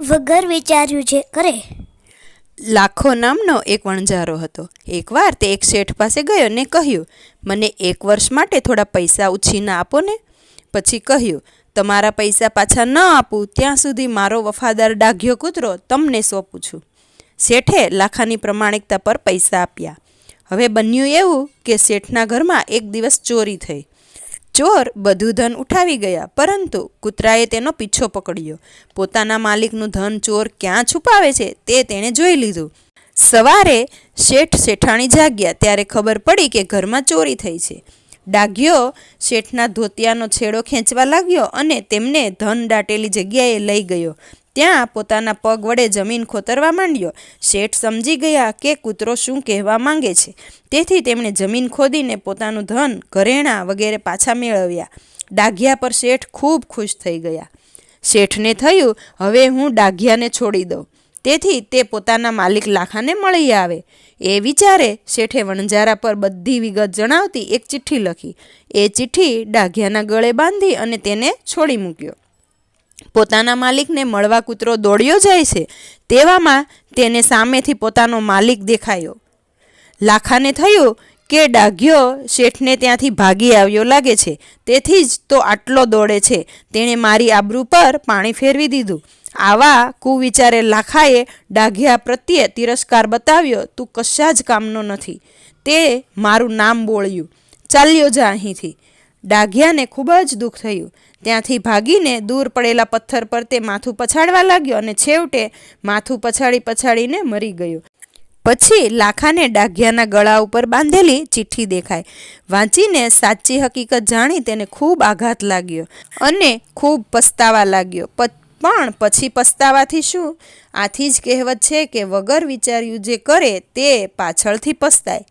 વગર વિચાર્યું છે. કરે. લાખો નામનો એક વણઝારો હતો. એકવાર તે એક શેઠ પાસે ગયો ને કહ્યું, મને એક વર્ષ માટે થોડા પૈસા ઉછીને આપો ને. પછી કહ્યું, તમારા પૈસા પાછા ન આપું. ત્યાં સુધી મારો વફાદાર ડાઘ્યો કૂતરો તમને સોંપું છું. શેઠે લાખાની પ્રમાણિકતા પર પૈસા આપ્યા. હવે બન્યું એવું કે શેઠના ઘરમાં એક દિવસ ચોરી થઈ. ચોર બધું ધન ઉઠાવી ગયા, પરંતુ કૂતરાએ તેનો પીછો પકડ્યો. પોતાના માલિકનું ધન ચોર ક્યાં છુપાવે છે તે તેણે જોઈ લીધું. સવારે શેઠ શેઠાણી જાગ્યા, ત્યારે ખબર પડી કે ઘરમાં ચોરી થઈ છે. ડાઘ્યો શેઠના ધોતિયાનો છેડો ખેંચવા લાગ્યો અને તેમને ધન દાટેલી જગ્યાએ લઈ ગયો. ત્યાં પોતાના પગ વડે જમીન ખોતરવા માંડ્યો. શેઠ સમજી ગયા કે કૂતરો શું કહેવા માંગે છે. તેથી તેમણે જમીન ખોદીને પોતાનું ધન, ઘરેણાં વગેરે પાછા મેળવ્યા. ડાઘિયા પર શેઠ ખૂબ ખુશ થઈ ગયા. શેઠને થયું, હવે હું ડાઘિયાને છોડી દઉં. તેથી તે પોતાના માલિક લાખાને મળી આવે. એ વિચારે શેઠે વણજારા પર બધી વિગત જણાવતી એક ચિઠ્ઠી લખી. એ ચિઠ્ઠી ડાઘિયાના ગળે બાંધી અને તેને છોડી મૂક્યો. પોતાના માલિકને મળવા કૂતરો દોડ્યો જાય છે, તેવામાં તેને સામેથી પોતાનો માલિક દેખાયો. લાખાને થયું કે ડાઘ્યો શેઠને ત્યાંથી ભાગી આવ્યો લાગે છે, તેથી જ તો આટલો દોડે છે. તેણે મારી આબરૂ પર પાણી ફેરવી દીધું. આવા કુવિચારે લાખાએ ડાઘિયા પ્રત્યે તિરસ્કાર બતાવ્યો, તું કશા જ કામનો નથી. તે મારું નામ બોળ્યું. ચાલ્યો જા અહીંથી. ડાઘિયાને ખૂબ જ દુઃખ થયું. ત્યાંથી ભાગીને દૂર પડેલા પથ્થર પર તે માથું પછાડવા લાગ્યો અને છેવટે માથું પછાડી પછાડીને મરી ગયો. પછી લાખાને ડાઘિયાના ગળા ઉપર બાંધેલી ચિઠ્ઠી દેખાય વાંચીને સાચી હકીકત જાણી તેને ખૂબ આઘાત લાગ્યો અને ખૂબ પસ્તાવા લાગ્યો. પણ પછી પસ્તાવાથી શું? આથી જ કહેવત છે કે વગર વિચાર્યું જે કરે તે પાછળથી પસ્તાય.